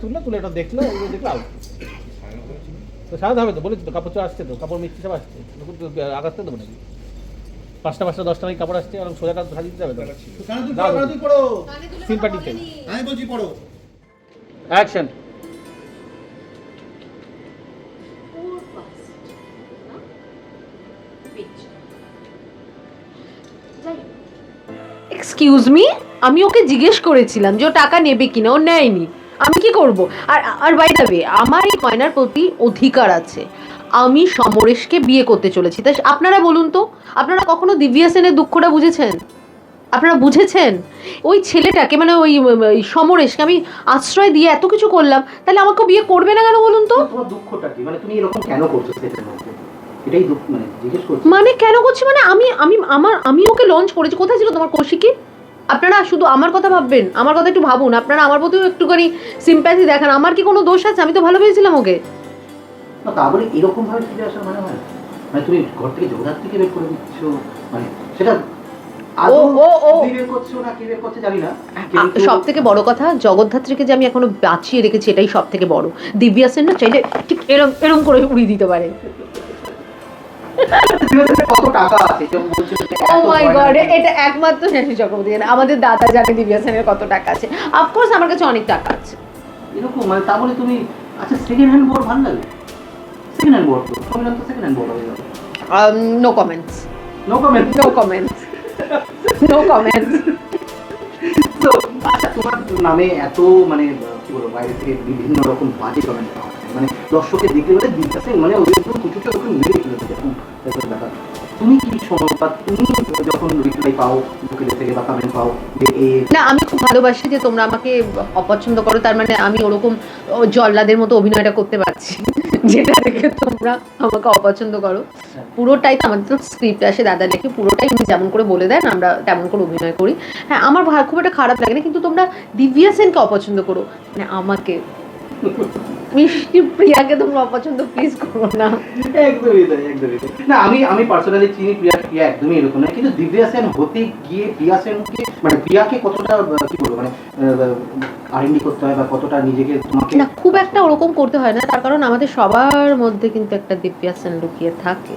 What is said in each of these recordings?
তুললো তুলে এটা দেখল ওগুলো দেখল আউট তো সারাতে হবে তো বলেছি তো কাপড় চোপড় আসছে তো কাপড় মিস্ত্রি সব আসছে। নতুন আগাতে দেবো নাকি? পাঁচটা পাঁচটা দশটা নাকি কাপড় আসছে আর সোজাটা সাজিয়ে দিতে হবে। সিন পার্টি চাই আমি বলছি পড়ো। অ্যাকশন এক্সকিউজ মি আমি ওকে জিজ্ঞেস করেছিলাম যে ও টাকা নেবে কিনা ও নেয়নি। করব? আর আর বাই দ্য ওয়ে আমার এই গয়নার প্রতি অধিকার আছে। আমি সমরেশকে বিয়ে করতে চলেছি। তাই আপনারা বলুন তো আপনারা কখনো দিব্যা সেনের দুঃখটা বুঝেছেন? আপনারা বুঝেছেন? ওই ছেলেটাকে মানে ওই সমরেশকে আমি আশ্রয় দিয়ে এত কিছু করলাম তাহলে আমাকে বিয়ে করবে না কেন বলুন তো? তোমার দুঃখটা কি? মানে তুমি এরকম কেন করছ এটাই দুঃখ মানে জিজ্ঞেস করছি। মানে কেন করছি? মানে আমি আমি আমার আমি ওকে লঞ্চ করেছি। কোথায় ছিল তোমার কৌশিকি? আপনারা শুধু আমার কথা ভাববেন আমার কথা একটু ভাবুন আপনারা আমার প্রতিও একটুখানি সিম্প্যাথি দেখান আমার কি কোনো দোষ আছে? আমি তো ভালোবেসেছিলাম ওকে। না এরকম ভাবে ফিরে আসা মানে হয় মানে তুমি ঘর থেকে জগৎ থেকে বের করে দিচ্ছ মানে সেটা সব থেকে বড় কথা জগদ্ধাত্রীকে যে আমি এখনও বাঁচিয়ে রেখেছি এটাই সব থেকে বড়। দিব্যা সেন না চাইলে ঠিক এরম এরম করে উড়িয়ে দিতে পারে। কত টাকা আছে? কেউ বলছে যে ও মাই গড এটা একমাত্র চক্রবর্তী জানে। আমাদের দাদা জানে দিব্যা সেনের কত টাকা আছে। অফকোর্স আমার কাছে অনেক টাকা আছে। এরকম মানে তা বলে তুমি আচ্ছা সেকেন্ড হ্যান্ড বোর্ড ভালো লাগে? সেকেন্ড হ্যান্ড বোর্ড তো সবাই তো সেকেন্ড হ্যান্ড বোর্ড হয়ে যাবে। No comments no comment no comments no comments তোমার নামে এত মানে কি বলব, বাইরে থেকে বিভিন্ন রকম বাজে কমেন্ট পাওয়া। মানে দর্শকে দেখতে গেলে দিতে মানে ওদের উপর কুচুকে ওখানে মেরে দিতে এরকম ব্যাপার। তুমি কি শোনো তুমি যখন রিপ্লাই পাও লোকেদের থেকে বা কমেন্ট পাও যে না, আমি খুব ভালোবাসি যে তোমরা আমাকে অপছন্দ করো, তার মানে আমি ওরকম জল্লাদের মতো অভিনয়টা করতে পারছি যেটা দেখে তোমরা আমাকে অপছন্দ করো। পুরোটাই তো আমাদের তো স্ক্রিপ্ট আসে, দাদা দেখে পুরোটাই উনি যেমন করে বলে দেন, আমরা তেমন করে অভিনয় করি। হ্যাঁ আমার খুব একটা খারাপ লাগে না, কিন্তু তোমরা দিব্যা সেনকে অপছন্দ করো। মানে আমাকে মিষ্টি প্রিয়াকে তোমরা অপছন্দ প্লিজ করো না। একদমই তাই একদমই না আমি আমি পার্সোনালি চিনি প্রিয়া প্রিয়া একদমই এরকম না কিন্তু দিব্যা সেন হতে গিয়ে প্রিয়া সেনকে মানে প্রিয়াকে কতটা কি বলব মানে আরএনডি করতে হয় বা কতটা নিজেকে তোমাকে না খুব একটা ওরকম করতে হয় না তার কারণ আমাদের সবার মধ্যে কিন্তু একটা দিব্যা সেন লুকিয়ে থাকে।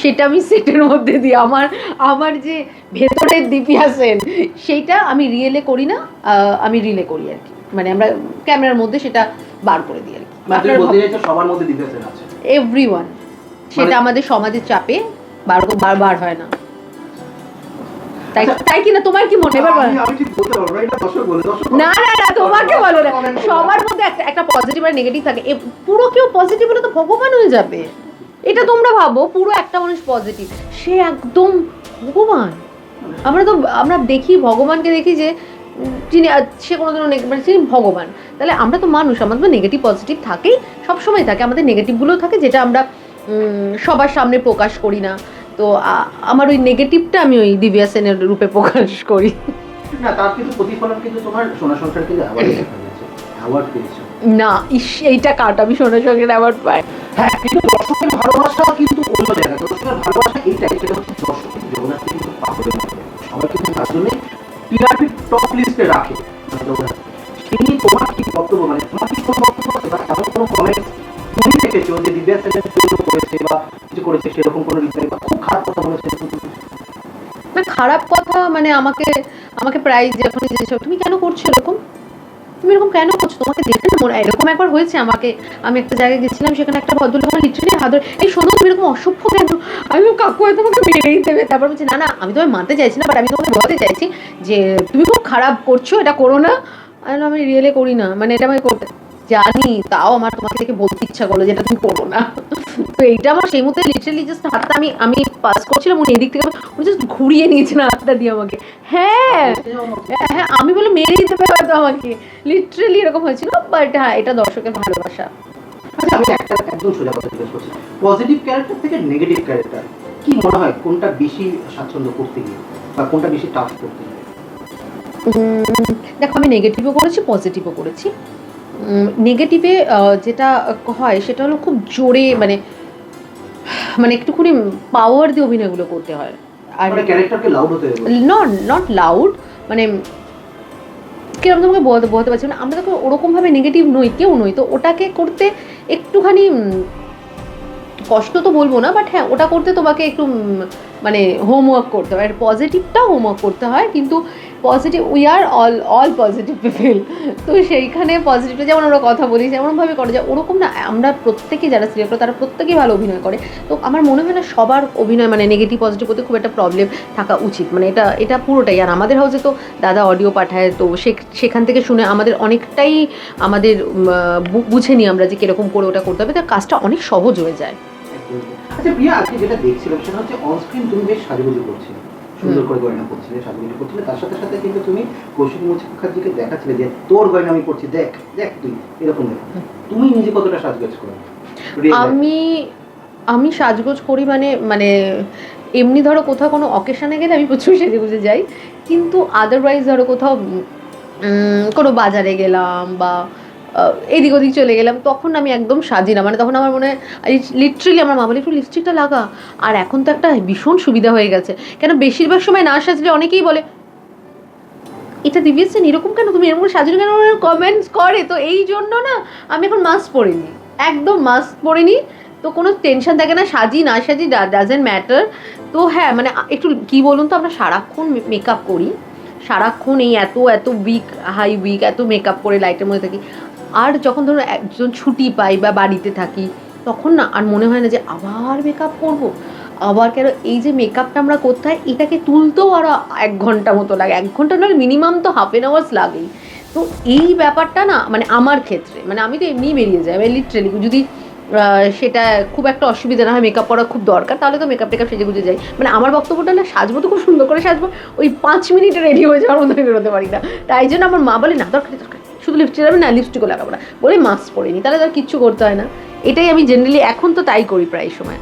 সেটা আমি সেটের মধ্যে দিই আমার আমার যে ভেতরের দিব্যা সেন সেইটা আমি রিয়েলে করি না আমি রিলে করি আর কি। মানে আমরা ক্যামেরার মধ্যে সেটা বার করে দিই আর কি। মানে সবার মধ্যে সেন আছে। এভরি ওয়ান সেটা মানে- আমাদের সমাজের চাপে বার বার বার হয় না। তাই তাই কি না তোমার কি মনে এবার আমি আমি ঠিক বলতে পারব না এটা দর্শক বলে দর্শক না না না তোমাকে বলো না। সবার মধ্যে একটা একটা পজিটিভ আর নেগেটিভ থাকে। পুরো কেউ পজিটিভ হলে তো ভগবান হয়ে যাবে। এটা তোমরা ভাবো পুরো একটা মানুষ পজিটিভ সে একদম ভগবান। আমরা তো আমরা দেখি ভগবানকে দেখি যে যিনি সে কোনোদিনও মানে তিনি ভগবান তাহলে আমরা তো মানুষ আমাদের নেগেটিভ পজিটিভ থাকেই সবসময় থাকে আমাদের নেগেটিভগুলোও থাকে যেটা আমরা সবার সামনে প্রকাশ করি না। তো আমার ওই নেগেটিভটা আমি ওই দিব্যা সেনের রূপে প্রকাশ করি। না তার কিন্তু প্রতিফলন কিন্তু তোমার সোনা সংসার কিন্তু অ্যাওয়ার্ড দেখা গেছে অ্যাওয়ার্ড পেয়েছ। না ইস এইটা কাট আমি সোনা সঙ্গে অ্যাওয়ার্ড পাই। হ্যাঁ কিন্তু দর্শকের ভালোবাসা করেছে সেরকম কোনো রিপ্লাই বা খুব খারাপ কথা বলেছে না, খারাপ কথা মানে আমাকে আমাকে প্রাইজ যখন যেসব, তুমি কেন করছ এরকম? তুমি এরকম কেন করছ? তোমাকে দেখে না মনে এরকম একবার হয়েছে আমাকে। আমি একটা জায়গায় গেছিলাম, সেখানে একটা ভদ্রলোক আমার লিটারেলি হাত ধরে এই শোনো, তুমি এরকম অসভ্য কেন? আমি কাকু হয়তো তোমাকে মেরেই দেবে। তারপর বলছি, না না, আমি তোমায় মানতে চাইছি না বাট আমি তোমাকে বলতে চাইছি যে, তুমি খুব খারাপ করছ, এটা করো না। আমি রিয়েলে করি না। মানে এটা আমি করতে জানি, তাও আমার তোমাকে দেখে বলতে ইচ্ছা করল যেটা তুমি করো না। তো এইটা আমার সেই মুহূর্তে লিটারালি জাস্ট হাতটা আমি আমি পাস করছিলাম উনি এদিক থেকে উনি জাস্ট ঘুরিয়ে নিয়েছেন হাতটা দিয়ে আমাকে। হ্যাঁ হ্যাঁ আমি বলে মেরে দিতে পারে হয়তো আমাকে। লিটারালি এরকম হয়েছিল বাট হ্যাঁ এটা দর্শকের ভালোবাসা। আচ্ছা আমি একটা একদম সোজা কথা জিজ্ঞেস করছি। পজিটিভ ক্যারেক্টার থেকে নেগেটিভ ক্যারেক্টার কি মনে হয় কোনটা বেশি স্বাচ্ছন্দ্য করতে গিয়ে বা কোনটা বেশি টাফ করতে গিয়ে? দেখো আমি নেগেটিভও করেছি পজিটিভও করেছি। নেগেটিভে যেটা হয় সেটা হলো খুব জোরে মানে মানে একটুখানি পাওয়ার দিয়ে অভিনয়গুলো করতে হয়। আর নট নট লাউড মানে কীরকম তোমাকে বলতে বলতে পারছি মানে আমরা তো ওরকমভাবে নেগেটিভ নই কেউ নই। তো ওটাকে করতে একটুখানি কষ্ট তো বলব না বাট হ্যাঁ ওটা করতে তোমাকে একটু মানে হোমওয়ার্ক করতে হয়। পজিটিভটাও হোমওয়ার্ক করতে হয়, কিন্তু positive we are all all positive people তো সেইখানে পজিটিভটা যেমন আমরা কথা বলি, যেমনভাবে করে যায় ওরকম না, আমরা প্রত্যেকে যারা সিরিয়াল তারা প্রত্যেকেই ভালো অভিনয় করে। তো আমার মনে হয় না সবার অভিনয় মানে নেগেটিভ পজিটিভ হতে খুব একটা প্রবলেম থাকা উচিত। মানে এটা এটা পুরোটাই। আর আমাদের হাউসে তো দাদা অডিও পাঠায়, তো সেখান থেকে শুনে আমাদের অনেকটাই আমাদের বুঝে নিই আমরা যে কীরকম করে ওটা করতে হবে। তার কাজটা অনেক সহজ হয়ে যায়। আচ্ছা প্রিয়া আজকে যেটা দেখছিলাম সেটা হচ্ছে অনস্ক্রিন তুমি বেশ সাজুগুজু করছিলে। সুন্দর করে গয়না করছিলে সাজুগুজু করছিলে। তার সাথে সাথে কিন্তু তুমি কৌশিক মুখার্জিকে দেখাচ্ছিলে যে তোর গয়না আমি করছি দেখ দেখ তুই এরকম তুমি নিজে কতটা সাজগোজ করো? আমি আমি সাজগোজ করি মানে মানে এমনি ধরো কোথাও কোনো অকেশনে গেলে আমি প্রচুর সেজে গুজে যাই। কিন্তু আদারওয়াইজ ধরো কোথাও উম, কোনো বাজারে গেলাম বা এদিক ওদিক চলে গেলাম, তখন আমি একদম সাজি না মানে তখন আমার মনে হয় লিটারেলি আমার মা বলে একটু লিপস্টিকটা লাগা, আর এখন তো একটা ভীষণ সুবিধা হয়ে গেছে। কেন বেশিরভাগ সময় না সাজলে অনেকেই বলে, এটা দিব্যেছেন এরকম কেন? তুমি এরকম সাজানো কেন? কমেন্টস করে। তো এই জন্য না, আমি এখন মাস্ক পরিনি, একদম মাস্ক পরিনি। তো কোনো টেনশন থাকে না, সাজি না সাজি ডাজেন্ট ম্যাটার তো হ্যাঁ মানে একটু কি বলুন তো, আমরা সারাক্ষণ মেকআপ করি। সারাক্ষণ এই এত এত উইক হাই উইক এত মেকআপ করে লাইটের মধ্যে থাকি। আর যখন ধরো একজন ছুটি পাই বা বাড়িতে থাকি, তখন না আর মনে হয় না যে আবার মেকআপ করব। আবার কেন এই যে মেকআপটা আমরা করতে এটাকে তুলতেও আরও এক ঘণ্টা মতো লাগে। এক ঘণ্টা নয় মিনিমাম তো হাফ এন আওয়ার্স লাগেই। তো এই ব্যাপারটা না মানে আমার ক্ষেত্রে মানে আমি তো এমনিই বেরিয়ে যাই। আমি লিটারেলি যদি সেটা খুব একটা অসুবিধা না হয় মেকআপ করা খুব দরকার, তাহলে তো মেকআপ টেকআপ সেজে গুজে যাই। মানে আমার বক্তব্যটা না সাজবো তো খুব সুন্দর করে সাজবো। ওই পাঁচ মিনিটে রেডি হয়ে যাওয়ার মতো বেরোতে পারি না। তাই জন্য আমার মা বলে, না, দরকার দরকার। শুধু লিপস্টিক লাগাবে না লিপস্টিকও লাগাবো না। বলে মাস্ক পরে পরিনি তাহলে তার কিচ্ছু করতে হয় না। এটাই আমি জেনারেলি এখন তো তাই করি প্রায় সময়।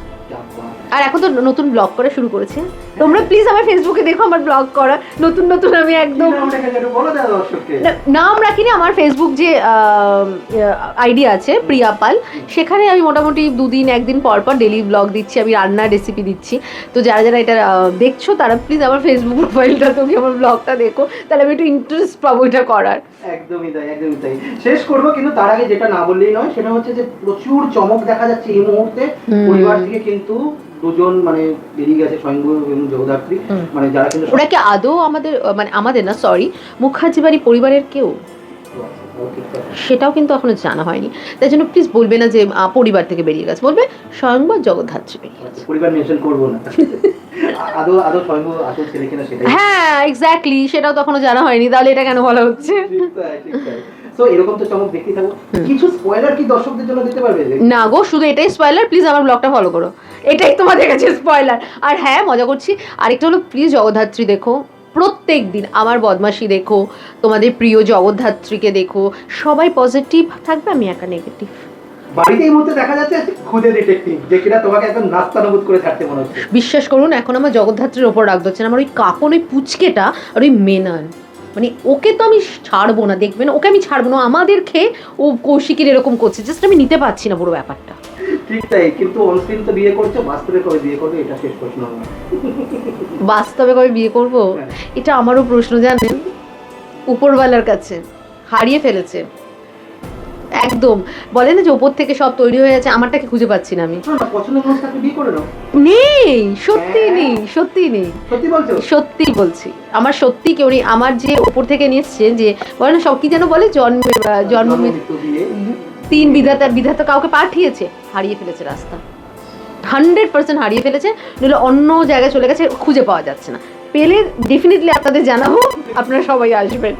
আর এখন তো নতুন ব্লগ করা শুরু করেছে। তোমরা প্লিজ আমার ফেসবুকে দেখো আমার ব্লগ করা। নতুন নতুন আমি একদম নাম রাখিনি আমার ফেসবুক যে আইডি আছে প্রিয়া পাল। সেখানে আমি মোটামুটি দুদিন একদিন পর পর ডেলি ব্লগ দিচ্ছি আমি রান্নার রেসিপি দিচ্ছি। তো যারা যারা এটা দেখছ তারা প্লিজ আমার ফেসবুক প্রোফাইলটা তুমি আমার ব্লগটা দেখো। তাহলে আমি একটু ইন্টারেস্ট পাবো এটা করার। একদমই তাই একদমই তাই। শেষ করব কিন্তু তার আগে যেটা না বললেই নয় সেটা হচ্ছে যে প্রচুর চমক দেখা যাচ্ছে এই মুহূর্তে। পরিবার থেকে কিন্তু দুজন মানে বেরিয়ে গেছে স্বয়ংভূ মানে যারা কিন্তু ওরা কি আদৌ আমাদের মানে আমাদের না সরি মুখার্জি বাড়ি পরিবারের কেউ? সেটাও কিন্তু এখনও জানা হয়নি। তাই জন্য প্লিজ বলবে না যে পরিবার থেকে বেরিয়ে গেছে। বলবে স্বয়ংবর জগদ্ধাত্রী বেরিয়ে গেছে। পরিবার মেনশন করব না। আদৌ আদৌ স্বয়ংভূ আসল ছেলে কিনা সেটাই। হ্যাঁ এক্স্যাক্টলি সেটাও তো এখনও জানা হয়নি। তাহলে এটা কেন বলা হচ্ছে? ঠিক তাই ঠিক তাই। তো এরকম তো চমক দেখতেই থাকব কিছু স্পয়লার কি দর্শকদের জন্য দিতে পারবে? না গো শুধু এটাই স্পয়লার প্লিজ আমার ব্লগটা ফলো করো। এটাই তোমাদের কাছে স্পয়লার আর হ্যাঁ মজা করছি। আরেকটা হলো প্লিজ জগদ্ধাত্রী দেখো প্রত্যেক দিন আমার বদমাশি দেখো তোমাদের প্রিয় জগদ্ধাত্রীকে দেখো সবাই পজিটিভ থাকবে আমি একা নেগেটিভ বাড়িতে এই মুহূর্তে দেখা যাচ্ছে খুদে ডিটেকটিভ যে কিনা তোমাকে একদম নাস্তানুবোধ করে ছাড়তে মনে হচ্ছে। বিশ্বাস করুন এখন আমার জগদ্ধাত্রীর ওপর রাগ ধরছে না আমার ওই কাপন ওই পুচকেটা আর ওই মেনান মানে ওকে তো আমি ছাড়বো না দেখবেন? ওকে আমি ছাড়বো না আমাদের খেয়ে ও কৌশিকের এরকম করছে জাস্ট আমি নিতে পারছি না পুরো ব্যাপারটা। ঠিক তাই কিন্তু অনস্ক্রিন তো বিয়ে করছ বাস্তবে কবে বিয়ে করবে এটা শেষ প্রশ্ন আমার। বাস্তবে কবে বিয়ে করব? হ্যাঁ। এটা আমারও প্রশ্ন জানেন? উপরওয়ালার কাছে হারিয়ে ফেলেছে। একদম। বলে না যে ওপর থেকে সব তৈরি হয়ে আছে আমারটাকে খুঁজে পাচ্ছি না আমি। নাও। নেই সত্যি হ্যাঁ। নেই সত্যি নেই। সত্যি বলছি? আমার সত্যি কেউ নেই। আমার যে ওপর থেকে নিয়ে এসছে যে বলে না সব কি যেন বলে? জন্ম জন্ম তিন বিধাতার বিধাতা কাউকে পাঠিয়েছে, হারিয়ে ফেলেছে রাস্তা। হান্ড্রেড পার্সেন্ট হারিয়ে ফেলেছে, নইলে অন্য জায়গায় চলে গেছে, খুঁজে পাওয়া যাচ্ছে না। পেলে ডেফিনেটলি আপনাদের জানাব, আপনারা সবাই আসবেন।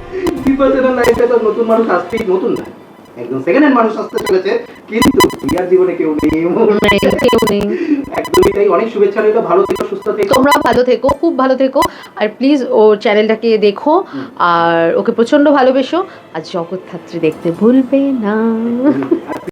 নতুন মানুষ নতুন না। একদম সেকেন্ড হ্যান্ড মানুষ আসতে চলেছে, কিন্তু জীবনে কেউ নেই। কেউ নেই একদমই তাই। অনেক শুভেচ্ছা রইল। ভালো থেকো সুস্থ থেকো। তোমরা ভালো থেকো খুব ভালো থেকো। আর প্লিজ ও চ্যানেলটাকে দেখো। আর ওকে প্রচণ্ড ভালোবেসো। আর জগৎ ছাত্রী দেখতে ভুলবে না।